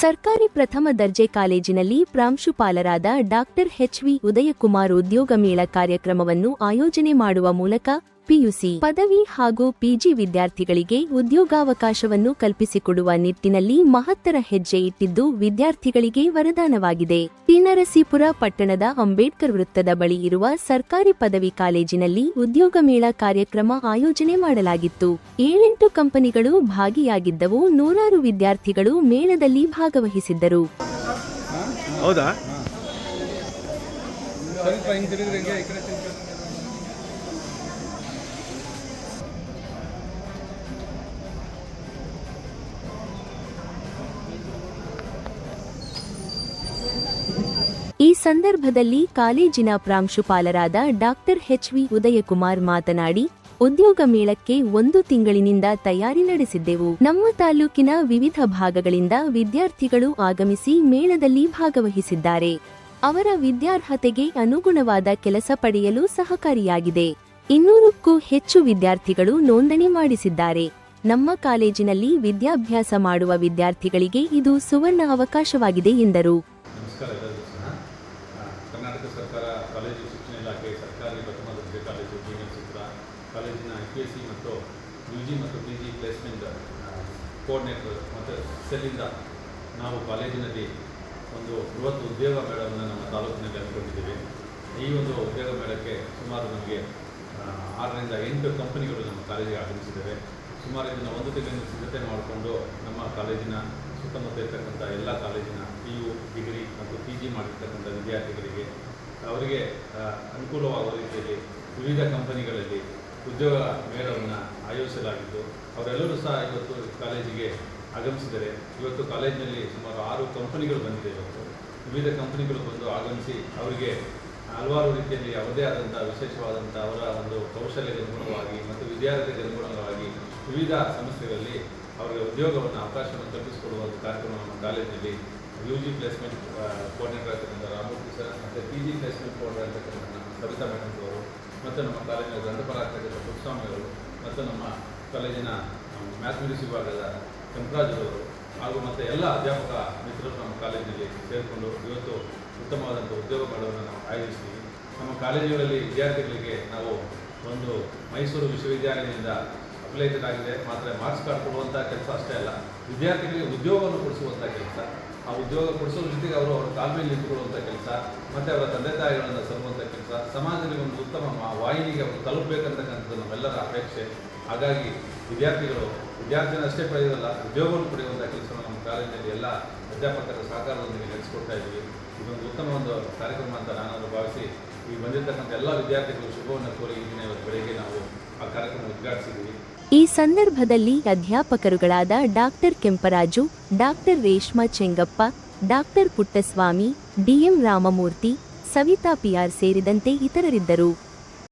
ಸರ್ಕಾರಿ ಪ್ರಥಮ ದರ್ಜೆ ಕಾಲೇಜಿನಲ್ಲಿ ಪ್ರಾಂಶುಪಾಲರಾದ ಡಾಕ್ಟರ್ ಎಚ್ವಿ ಉದಯಕುಮಾರ್ ಉದ್ಯೋಗ ಮೇಳ ಕಾರ್ಯಕ್ರಮವನ್ನು ಆಯೋಜನೆ ಮಾಡುವ ಮೂಲಕ ಪಿಯುಸಿ ಪದವಿ ಹಾಗೂ ಪಿಜಿ ವಿದ್ಯಾರ್ಥಿಗಳಿಗೆ ಉದ್ಯೋಗಾವಕಾಶವನ್ನು ಕಲ್ಪಿಸಿಕೊಡುವ ನಿಟ್ಟಿನಲ್ಲಿ ಮಹತ್ತರ ಹೆಜ್ಜೆ ಇಟ್ಟಿದ್ದು ವಿದ್ಯಾರ್ಥಿಗಳಿಗೆ ವರದಾನವಾಗಿದೆ. ಪಿನರಸೀಪುರ ಪಟ್ಟಣದ ಅಂಬೇಡ್ಕರ್ ವೃತ್ತದ ಬಳಿ ಇರುವ ಸರ್ಕಾರಿ ಪದವಿ ಕಾಲೇಜಿನಲ್ಲಿ ಉದ್ಯೋಗ ಮೇಳ ಕಾರ್ಯಕ್ರಮ ಆಯೋಜನೆ ಮಾಡಲಾಗಿತ್ತು. ಏಳೆಂಟು ಕಂಪನಿಗಳು ಭಾಗಿಯಾಗಿದ್ದವು ನೂರಾರು ವಿದ್ಯಾರ್ಥಿಗಳು ಮೇಳದಲ್ಲಿ ಭಾಗವಹಿಸಿದ್ದರು. ಹೌದಾ? ಸ್ವಲ್ಪ ಹಿಂತಿರುಗಿದ್ರೆ ಹಿಂಗೆ ಈ ಕಡೆ ತಿರ್ಗಿ. ಈ ಸಂದರ್ಭದಲ್ಲಿ ಕಾಲೇಜಿನ ಪ್ರಾಂಶುಪಾಲರಾದ ಡಾಕ್ಟರ್ ಎಚ್ವಿ ಉದಯಕುಮಾರ್ ಮಾತನಾಡಿ, ಉದ್ಯೋಗ ಮೇಳಕ್ಕೆ ಒಂದು ತಿಂಗಳಿನಿಂದ ತಯಾರಿ ನಡೆಸಿದ್ದೆವು. ನಮ್ಮ ತಾಲೂಕಿನ ವಿವಿಧ ಭಾಗಗಳಿಂದ ವಿದ್ಯಾರ್ಥಿಗಳು ಆಗಮಿಸಿ ಮೇಳದಲ್ಲಿ ಭಾಗವಹಿಸಿದ್ದಾರೆ. ಅವರ ವಿದ್ಯಾರ್ಹತೆಗೆ ಅನುಗುಣವಾದ ಕೆಲಸ ಪಡೆಯಲು ಸಹಕಾರಿಯಾಗಿದೆ. ಇನ್ನೂರಕ್ಕೂ ಹೆಚ್ಚು ವಿದ್ಯಾರ್ಥಿಗಳು ನೋಂದಣಿ ಮಾಡಿಸಿದ್ದಾರೆ. ನಮ್ಮ ಕಾಲೇಜಿನಲ್ಲಿ ವಿದ್ಯಾಭ್ಯಾಸ ಮಾಡುವ ವಿದ್ಯಾರ್ಥಿಗಳಿಗೆ ಇದು ಸುವರ್ಣ ಅವಕಾಶವಾಗಿದೆ ಎಂದರು ನಮಸ್ಕಾರ ಎಲ್ಲರಿಗೂ ಸಹ ಆ, ಕರ್ನಾಟಕ ಸರ್ಕಾರ ಕಾಲೇಜು ಶಿಕ್ಷಣ ಇಲಾಖೆ ಸರ್ಕಾರಿ ಕಾಲೇಜು ಚಿತ್ರ ಕಾಲೇಜಿನ ಎಸ್ ಸಿ ಮತ್ತು ಯು ಜಿ ಮತ್ತು ಪಿ ಜಿ ಪ್ಲೇಸ್ಮೆಂಟ್ ಕೋಆರ್ಡಿನೇಟರ್ ಮತ್ತು ಸೆಲ್ಲಿಂದ ನಾವು ಕಾಲೇಜಿನಲ್ಲಿ ಒಂದು ಬೃಹತ್ ಉದ್ಯೋಗ ಮೇಳವನ್ನು ನಮ್ಮ ತಾಲೂಕಿನಲ್ಲಿ ಹಮ್ಮಿಕೊಂಡಿದ್ದೇವೆ. ಈ ಒಂದು ಉದ್ಯೋಗ ಮೇಳಕ್ಕೆ ಸುಮಾರು ನಮಗೆ ಆರರಿಂದ ಎಂಟು ಕಂಪನಿಗಳು ನಮ್ಮ ಕಾಲೇಜಿಗೆ ಆಗಮಿಸಿದ್ದೇವೆ. ಸುಮಾರು ಇದನ್ನು ಒಂದು ತಿಂಗಳಿಂದ ಸಿದ್ಧತೆ ಮಾಡಿಕೊಂಡು ನಮ್ಮ ಕಾಲೇಜಿನ ಸುತ್ತಮುತ್ತ ಇರ್ತಕ್ಕಂಥ ಎಲ್ಲ ಕಾಲೇಜಿನ ಪಿ ಯು ಡಿಗ್ರಿ ಮತ್ತು ಪಿ ಜಿ ಮಾಡಿರ್ತಕ್ಕಂಥ ವಿದ್ಯಾರ್ಥಿಗಳಿಗೆ, ಅವರಿಗೆ ಅನುಕೂಲವಾಗುವ ರೀತಿಯಲ್ಲಿ ವಿವಿಧ ಕಂಪನಿಗಳಲ್ಲಿ ಉದ್ಯೋಗ ಮೇಳವನ್ನು ಆಯೋಜಿಸಲಾಗಿದ್ದು, ಅವರೆಲ್ಲರೂ ಸಹ ಇವತ್ತು ಕಾಲೇಜಿಗೆ ಆಗಮಿಸಿದರೆ, ಇವತ್ತು ಕಾಲೇಜಿನಲ್ಲಿ ಸುಮಾರು ಆರು ಕಂಪನಿಗಳು ಬಂದಿದೆ ಇವತ್ತು. ವಿವಿಧ ಕಂಪನಿಗಳು ಬಂದು ಆಗಮಿಸಿ ಅವರಿಗೆ ಹಲವಾರು ರೀತಿಯಲ್ಲಿ ಅವರದೇ ಆದಂಥ ವಿಶೇಷವಾದಂಥ ಅವರ ಒಂದು ಕೌಶಲ್ಯಕ್ಕೆ ಅನುಗುಣವಾಗಿ ಮತ್ತು ವಿದ್ಯಾರ್ಥಿಗೆ ಅನುಗುಣವಾಗಿ ವಿವಿಧ ಸಂಸ್ಥೆಗಳಲ್ಲಿ ಅವರಿಗೆ ಉದ್ಯೋಗವನ್ನು, ಅವಕಾಶವನ್ನು ಕಲ್ಪಿಸಿಕೊಡುವ ಒಂದು ನಮ್ಮ ಕಾಲೇಜಿನಲ್ಲಿ ಯು ಜಿ ಪ್ಲೇಸ್ಮೆಂಟ್ ಕೋಆರ್ಡಿನೇಟರ್ ಆಗಿರ್ತಕ್ಕಂಥ ರಾಮೂರ್ತಿ ಸರ್ ಮತ್ತು P G placement coordinator Savita madam ಅವರು ಮತ್ತು ನಮ್ಮ ಕಾಲೇಜಿನ ಗ್ರಂಥಪರ ಪುಟ್ಟಸ್ವಾಮಿಗಳು ಮತ್ತು ನಮ್ಮ ಕಾಲೇಜಿನ ಮ್ಯಾಥಮೆಟಿಕ್ಸ್ ವಿಭಾಗದ ಅವರು ಹಾಗೂ ಮತ್ತು ಎಲ್ಲ ಅಧ್ಯಾಪಕ ಮಿತ್ರರು ನಮ್ಮ ಕಾಲೇಜಿನಲ್ಲಿ ಸೇರಿಕೊಂಡು ಇವತ್ತು ಉತ್ತಮವಾದಂಥ ಉದ್ಯೋಗ ಮೇಳವನ್ನು ನಾವು ಆಯೋಜಿಸ್ತೀವಿ ನಮ್ಮ ಕಾಲೇಜುಗಳಲ್ಲಿ ವಿದ್ಯಾರ್ಥಿಗಳಿಗೆ ನಾವು ಒಂದು ಮೈಸೂರು ವಿಶ್ವವಿದ್ಯಾಲಯದಿಂದ ಅಪ್ಲೈಟೆಡ್ ಆಗಿದೆ, ಮಾತ್ರ ಮಾರ್ಕ್ಸ್ ಕಾರ್ಡ್ ಕೊಡುವಂಥ ಕೆಲಸ ಅಷ್ಟೇ ಅಲ್ಲ, ವಿದ್ಯಾರ್ಥಿಗಳಿಗೆ ಉದ್ಯೋಗವನ್ನು ಕೊಡಿಸುವಂಥ ಕೆಲಸ. ಆ ಉದ್ಯೋಗ ಕೊಡಿಸೋದ್ರ ಜೊತೆಗೆ ಅವರು ಅವರ ಕಾಲ್ಮೇಲೆ ನಿಂತ್ಕೊಳ್ಳುವಂಥ ಕೆಲಸ, ಮತ್ತು ಅವರ ತಂದೆ ತಾಯಿಗಳನ್ನು ಸಲ್ಲುವಂಥ ಕೆಲಸ, ಸಮಾಜದಲ್ಲಿ ಒಂದು ಉತ್ತಮ ವಾಹಿನಿಗೆ ಅವರು ತಲುಪಬೇಕಂತಕ್ಕಂಥದ್ದು ನಮ್ಮೆಲ್ಲರ ಅಪೇಕ್ಷೆ. ಹಾಗಾಗಿ ವಿದ್ಯಾರ್ಥಿಗಳು ವಿದ್ಯಾರ್ಥಿನ ಅಷ್ಟೇ ಪಡೆಯೋದಲ್ಲ, ಉದ್ಯೋಗವನ್ನು ಪಡೆಯುವಂಥ ಕೆಲಸವನ್ನು ನಮ್ಮ ಕಾಲೇಜಿನಲ್ಲಿ ಎಲ್ಲ ಅಧ್ಯಾಪಕರ ಸಹಕಾರದೊಂದಿಗೆ ನಡೆಸಿಕೊಡ್ತಾ ಇದ್ದೀವಿ. ಇದೊಂದು ಉತ್ತಮ ಒಂದು ಕಾರ್ಯಕ್ರಮ ಅಂತ ನಾನು ಭಾವಿಸಿ ಈ ಬಂದಿರತಕ್ಕಂಥ ಎಲ್ಲ ವಿದ್ಯಾರ್ಥಿಗಳು ಶುಭವನ್ನು ಕೋರಿ ಈ ದಿನ ಇವತ್ತು ಬೆಳಗ್ಗೆ ನಾವು ಆ ಕಾರ್ಯಕ್ರಮ ಉದ್ಘಾಟಿಸಿದ್ದೀವಿ. ಈ ಸಂದರ್ಭದಲ್ಲಿ ಅಧ್ಯಾಪಕರುಗಳಾದ doctor Kemparaju, doctor Reshma Chengappa, doctor Puttaswamy DM Ramamurthy, Savita PR ಸೇರಿದಂತೆ ಇತರರಿದ್ದರು.